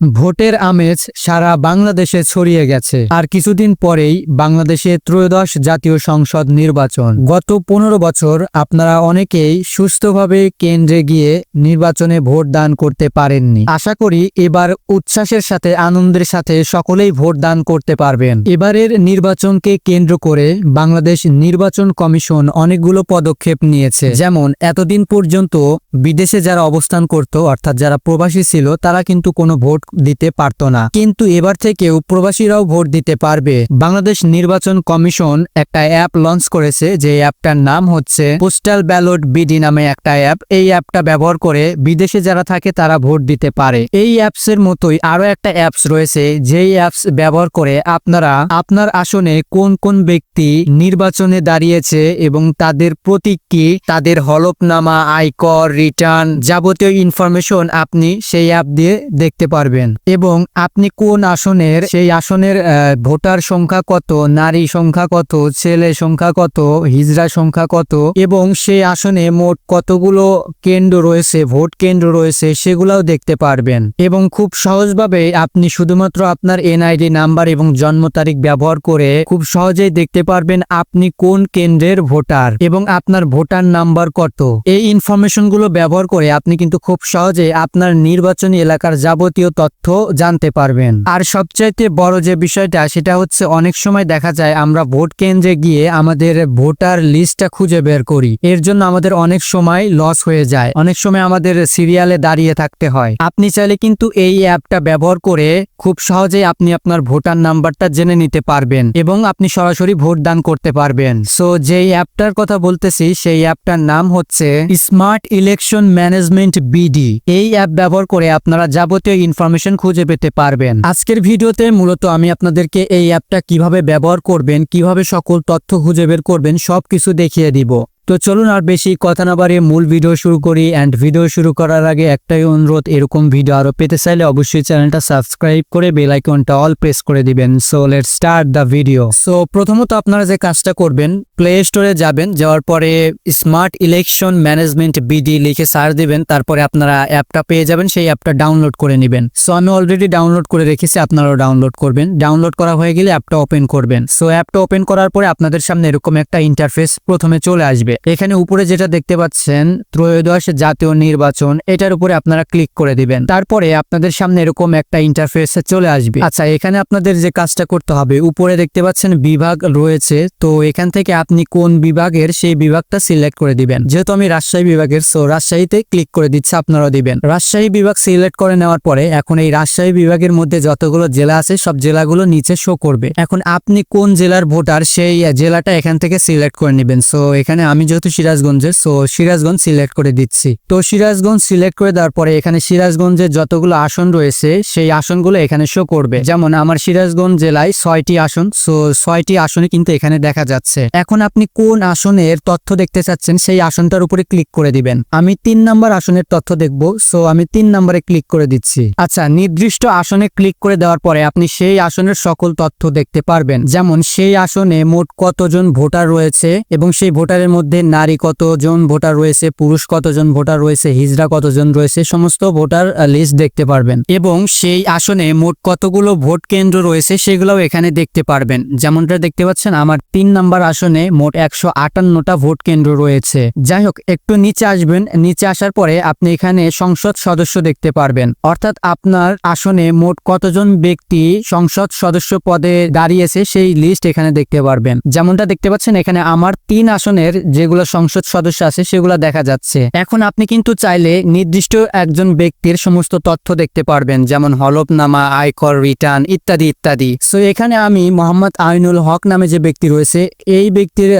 ভোটের আমেজ সারা বাংলাদেশে ছড়িয়ে গেছে। আর কিছুদিন পরেই বাংলাদেশে ত্রয়োদশ জাতীয় সংসদ নির্বাচন। গত পনেরো বছর আপনারা অনেকেই সুস্থভাবে কেন্দ্রে গিয়ে নির্বাচনে ভোট দান করতে পারেননি। আশা করি এবার উচ্ছ্বাসের সাথে আনন্দের সাথে সকলেই ভোট দান করতে পারবেন। এবারের নির্বাচনকে কেন্দ্র করে বাংলাদেশ নির্বাচন কমিশন অনেকগুলো পদক্ষেপ নিয়েছে। যেমন, এতদিন পর্যন্ত বিদেশে যারা অবস্থান করত, অর্থাৎ যারা প্রবাসী ছিল, তারা কিন্তু কোনো ভোট দিতে পারতো না। কিন্তু এবার থেকেও প্রবাসীরাও ভোট দিতে পারবে। বাংলাদেশ নির্বাচন কমিশন একটা অ্যাপ লঞ্চ করেছে যে অ্যাপটার নাম হচ্ছে পোস্টাল ব্যালট বিডি নামে একটা অ্যাপ। এই অ্যাপটা ব্যবহার করে বিদেশে যারা থাকে তারা ভোট দিতে পারে। এই অ্যাপস এর মতোই আরও একটা অ্যাপস রয়েছে যেই অ্যাপস ব্যবহার করে আপনারা আপনার আসনে কোন কোন ব্যক্তি নির্বাচনে দাঁড়িয়েছে এবং তাদের প্রতীক কি, তাদের হলফনামা, আয়কর, রিটার্ন যাবতীয় ইনফরমেশন আপনি সেই অ্যাপ দিয়ে দেখতে পারবেন। এবং আপনি কোন আসনের, সেই আসনের ভোটার সংখ্যা কত, নারী সংখ্যা কত, ছেলে সংখ্যা কত, হিজড়া সংখ্যা কত, এবং সেই আসনে মোট কতগুলো কেন্দ্র রয়েছে, ভোট কেন্দ্র রয়েছে, সেগুলাও দেখতে পারবেন। এবং খুব সহজভাবে আপনি শুধুমাত্র আপনার এনআইডি নাম্বার এবং জন্ম তারিখ ব্যবহার করে খুব সহজেই দেখতে পারবেন আপনি কোন কেন্দ্রের ভোটার এবং আপনার ভোটার নাম্বার কত। এই ইনফরমেশনগুলো ব্যবহার করে আপনি কিন্তু খুব সহজে আপনার নির্বাচনী এলাকার যাবতীয় তথ্য জানতে পারবেন। আর সবচাইতে বড় যে বিষয়টা, সেটা হচ্ছে অনেক সময় দেখা যায় আমরা ভোট কেন্দ্রে গিয়ে আমাদের ভোটার লিস্টটা খুঁজে বের করি। এর জন্য আমাদের অনেক সময় লস হয়ে যায়। অনেক সময় আমাদের সিরিয়ালে দাঁড়িয়ে থাকতে হয়। আপনি চাইলে কিন্তু এই অ্যাপটা ব্যবহার করে খুব সহজেই আপনি আপনার ভোটার নাম্বারটা জেনে নিতে পারবেন এবং আপনি সরাসরি ভোট দান করতে পারবেন। সো যেই অ্যাপটার কথা বলতেছি, সেই অ্যাপটার নাম হচ্ছে স্মার্ট ইলেকশন ম্যানেজমেন্ট বিডি এই অ্যাপ ব্যবহার করে আপনারা যাবতীয় ইনফরমেশন খুঁজে পেতে পারবেন। আজকের ভিডিওতে মূলত আমি আপনাদেরকে এই অ্যাপটা কীভাবে ব্যবহার করবেন, কীভাবে সকল তথ্য খুঁজে বের করবেন সব কিছু দেখিয়ে দিব। তো চলুন আর বেশি কথা না বাড়িয়ে মূল ভিডিও শুরু করি। অ্যান্ড ভিডিও শুরু করার আগে একটাই অনুরোধ, এরকম ভিডিও আরও পেতে চাইলে অবশ্যই চ্যানেলটা সাবস্ক্রাইব করে বেল আইকনটা অল প্রেস করে দিবেন। So let start the video so প্রথমত আপনারা যে কাজটা করবেন প্লে স্টোরে যাবেন, যাওয়ার পরে স্মার্ট ইলেকশন ম্যানেজমেন্ট বিডি লিখে সার্চ দিবেন, তারপরে আপনারা অ্যাপটা পেয়ে যাবেন, সেই অ্যাপটা ডাউনলোড করে নেবেন। সো আমি অলরেডি ডাউনলোড করে রেখেছি, আপনারাও ডাউনলোড করবেন। ডাউনলোড করা হয়ে গেলে অ্যাপটা ওপেন করবেন। সো অ্যাপটা ওপেন করার পরে আপনাদের সামনে এরকম একটা ইন্টারফেস প্রথমে চলে আসবে। এখানে উপরে যেটা দেখতে পাচ্ছেন, ত্রয়োদশ জাতীয় নির্বাচন, এটার উপরে আপনারা ক্লিক করে দিবেন। তারপরে আপনাদের সামনে এরকম একটা ইন্টারফেস চলে আসবে। আচ্ছা এখানে আপনাদের যে কাজটা করতে হবে, উপরে দেখতে পাচ্ছেন বিভাগ রয়েছে, তো এখান থেকে আপনি কোন বিভাগের সেই বিভাগটা সিলেক্ট করে দিবেন। যেহেতু আমি রাজশাহী বিভাগের সো রাজশাহীতে ক্লিক করে দিচ্ছে আপনারা দিবেন। রাজশাহী বিভাগ সিলেক্ট করে নেওয়ার পরে এখন এই রাজশাহী বিভাগের মধ্যে যতগুলো জেলা আছে, সব জেলাগুলো নিচে শো করবে। এখন আপনি কোন জেলার ভোটার, সেই জেলাটা এখান থেকে সিলেক্ট করে নেবেন। সো এখানে আমি যেহেতু সিরাজগঞ্জের সো সিরাজগঞ্জ সিলেক্ট করে দিচ্ছি। তো সিরাজগঞ্জ সিলেক্ট করে দেওয়ার পরে এখানে সিরাজগঞ্জের যতগুলো আসন রয়েছে, সেই আসনগুলো এখানে শো করবে। যেমন আমার সিরাজগঞ্জ জেলায় ছয়টি আসন সো ছয়টি আসনে কিন্তু এখানে দেখা যাচ্ছে। এখন আপনি কোন আসনের তথ্য দেখতে চাচ্ছেন, সেই আসনটার উপরে ক্লিক করে দিবেন। আমি তিন নাম্বার আসনের তথ্য দেখব সো আমি তিন নাম্বারে ক্লিক করে দিচ্ছি। আচ্ছা নির্দিষ্ট আসনে ক্লিক করে দেওয়ার পরে আপনি সেই আসনের সকল তথ্য দেখতে পারবেন। যেমন সেই আসনে মোট কতজন ভোটার রয়েছে, এবং সেই ভোটারের মধ্যে নারী কতজন ভোটার রয়েছে, পুরুষ কতজন ভোটার রয়েছে, হিজড়া কতজন রয়েছে, সমস্ত ভোটার লিস্ট দেখতে পারবেন। এবং সেই আসনে মোট কতগুলো ভোট কেন্দ্র রয়েছে সেগুলোও এখানে দেখতে পারবেন। যেমনটা দেখতে পাচ্ছেন, আমার তিন নাম্বার আসনে মোট একশো আটান্নটা ভোট কেন্দ্র রয়েছে। যাই হোক, একটু নিচে আসবেন। নিচে আসার পরে আপনি এখানে সংসদ সদস্য দেখতে পারবেন। অর্থাৎ আপনার আসনে মোট কতজন ব্যক্তি সংসদ সদস্য পদে দাঁড়িয়েছে সেই লিস্ট এখানে দেখতে পারবেন। যেমনটা দেখতে পাচ্ছেন, এখানে আমার তিন আসনের যেগুলো সংসদ সদস্য আছে, সেগুলো দেখা যাচ্ছে। এখন আপনি কিন্তু চাইলে নির্দিষ্ট একজন ব্যক্তির সমস্ত তথ্য দেখতে পারবেন, যেমন হলফনামা, আয়কর রিটার্ন ইত্যাদি ইত্যাদি। সো এখানে আমি মোহাম্মদ আইনুল হক নামে যে ব্যক্তি রয়েছে, এই ব্যক্তির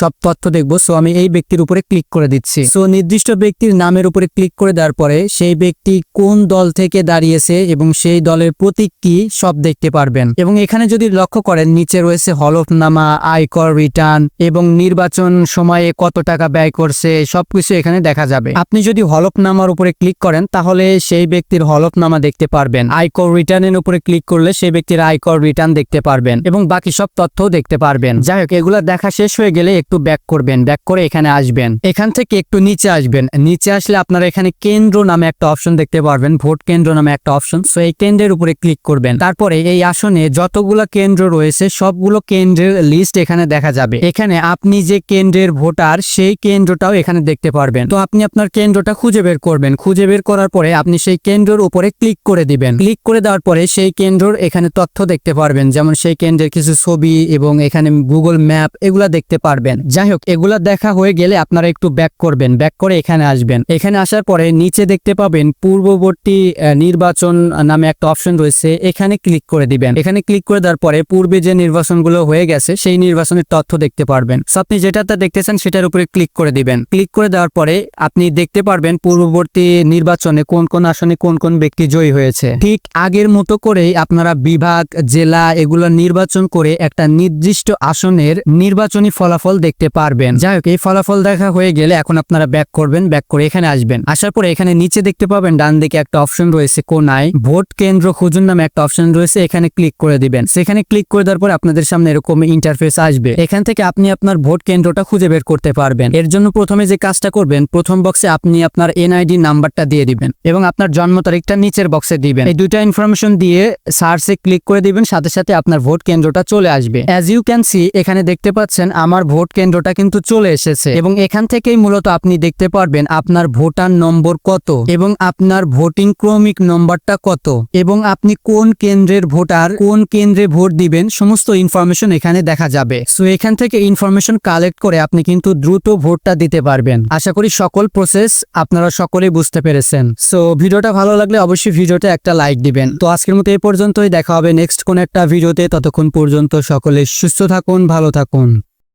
সব তথ্য দেখব। সো আমি এই ব্যক্তির উপরে ক্লিক করে দিচ্ছি। সো নির্দিষ্ট ব্যক্তির নামের উপরে ক্লিক করে দেওয়ার পরে, সেই ব্যক্তি কোন দল থেকে দাঁড়িয়েছে এবং সেই দলের প্রতীক কি, সব দেখতে পারবেন। এবং এখানে যদি লক্ষ্য করেন, নিচে রয়েছে হলফনামা, আয়কর রিটার্ন এবং নির্বাচন সময়ে কত টাকা ব্যয় করছে, সবকিছু এখানে দেখা যাবে। আপনি যদি হলফনামার উপরে ক্লিক করেন, তাহলে সেই ব্যক্তির হলফনামা দেখতে পারবেন। আয়কর রিটার্নের উপরে ক্লিক করলে সেই ব্যক্তির আয়কর রিটার্ন দেখতে পারবেন এবং বাকি সব তথ্যও দেখতে পারবেন। যাই হোক, এগুলো দেখা শেষ হয়ে গেলে একটু ব্যাক করবেন, ব্যাক করে এখানে আসবেন। এখান থেকে একটু নিচে আসবেন। নিচে আসলে আপনারা এখানে কেন্দ্র নামে একটা অপশন দেখতে পারবেন, ভোট কেন্দ্র নামে একটা অপশন। সো এই কেন্দ্রের উপরে ক্লিক করবেন। তারপরে এই আসনে যতগুলো কেন্দ্র রয়েছে, সবগুলো কেন্দ্রের লিস্ট এখানে দেখা যাবে। এখানে আপনি যে কেন্দ্রের ভোটার সেই কেন্দ্রটাও এখানে দেখতে পারবেন। তো আপনি আপনার কেন্দ্রটা খুঁজে বের করবেন। খুঁজে বের করার পরে আপনি সেই কেন্দ্রের উপরে ক্লিক করে দিবেন। ক্লিক করে দেওয়ার পরে সেই কেন্দ্রর এখানে তথ্য দেখতে পারবেন। যেমন সেই কেন্দ্রের কিছু ছবি এবং এখানে গুগল ম্যাপ এগুলা দেখতে পারবেন। যাই হোক এগুলা দেখা হয়ে গেলে আপনারা একটু ব্যাক করবেন। ব্যাক করে এখানে আসবেন। এখানে আসার পরে নিচে দেখতে পাবেন পূর্ববর্তী নির্বাচন নামে একটা অপশন রয়েছে। এখানে ক্লিক করে দিবেন। এখানে ক্লিক করে দেওয়ার পরে পূর্বে যে নির্বাচনগুলো হয়ে গেছে সেই নির্বাচনের তথ্য দেখতে পারবেন। So, আপনি যেটাতে দেখতেছেন সেটার উপরে ক্লিক করে দিবেন। ক্লিক করে দেওয়ার পরে আপনি দেখতে পারবেন পূর্ববর্তী নির্বাচনে কোন কোন আসনে কোন কোন ব্যক্তি জয়ী হয়েছে। ঠিক আগের মতো করেই আপনারা বিভাগ, জেলা এগুলো নির্বাচন করে একটা নির্দিষ্ট আসনের নির্বাচনী ফলাফল দেখতে পারবেন। যাই হোক, এই ফলাফল দেখা হয়ে গেলে এখন আপনারা ব্যাক করবেন ব্যাক করে এখানে আসবেন। আসার পরে এখানে নিচে দেখতে পাবেন ডান দিকে একটা অপশন রয়েছে কোনায়। ভোট কেন্দ্র খুঁজুন নামে একটা অপশন রয়েছে, এখানে ক্লিক করে দিবেন। সেখানে ক্লিক করে দেওয়ার পর আপনাদের সামনে এরকম ইন্টারফেস আসবে। এখান থেকে আপনি আপনার ভোট কেন্দ্রটা খুঁজে বের করতে পারবেন। এর জন্য প্রথমে যে কাজটা করবেন, প্রথম বক্সে আপনি আপনার এনআইডি নাম্বারটা দিয়ে দিবেন এবং আপনার জন্ম তারিখটা নিচের বক্সে দিবেন। এই দুইটা ইনফরমেশন দিয়ে সার্চে ক্লিক করে দিবেন, সাথে সাথে আপনার ভোট কেন্দ্রটা চলে আসবে। অ্যাজ ইউ ক্যান সি এখানে দেখতে পাচ্ছেন আমার ভোট কেন্দ্রটা কিন্তু চলে এসেছে এবং এখান থেকেই মূলত আপনি দেখতে পারবেন আপনার ভোটার নম্বর কত এবং আপনার ভোটিং ক্রমিক নম্বরটা কত এবং আপনি কোন কেন্দ্রের ভোটার, কোন কেন্দ্রে ভোট দিবেন, সমস্ত ইনফরমেশন এখানে দেখা যাবে। সো এখান থেকে ইনফরমেশন কালেক্ট করে আপনি কিন্তু দ্রুত ভোটটা দিতে পারবেন। আশা করি সকল প্রসেস আপনারা সকলেই বুঝতে পেরেছেন। সো ভিডিওটা ভালো লাগলে অবশ্যই ভিডিওটা একটা লাইক দিবেন। তো আজকের মতো এই পর্যন্তই। দেখা হবে নেক্সট কোন একটা ভিডিওতে। ততক্ষণ পর্যন্ত সকলে সুস্থ থাকুন, ভালো থাকুন।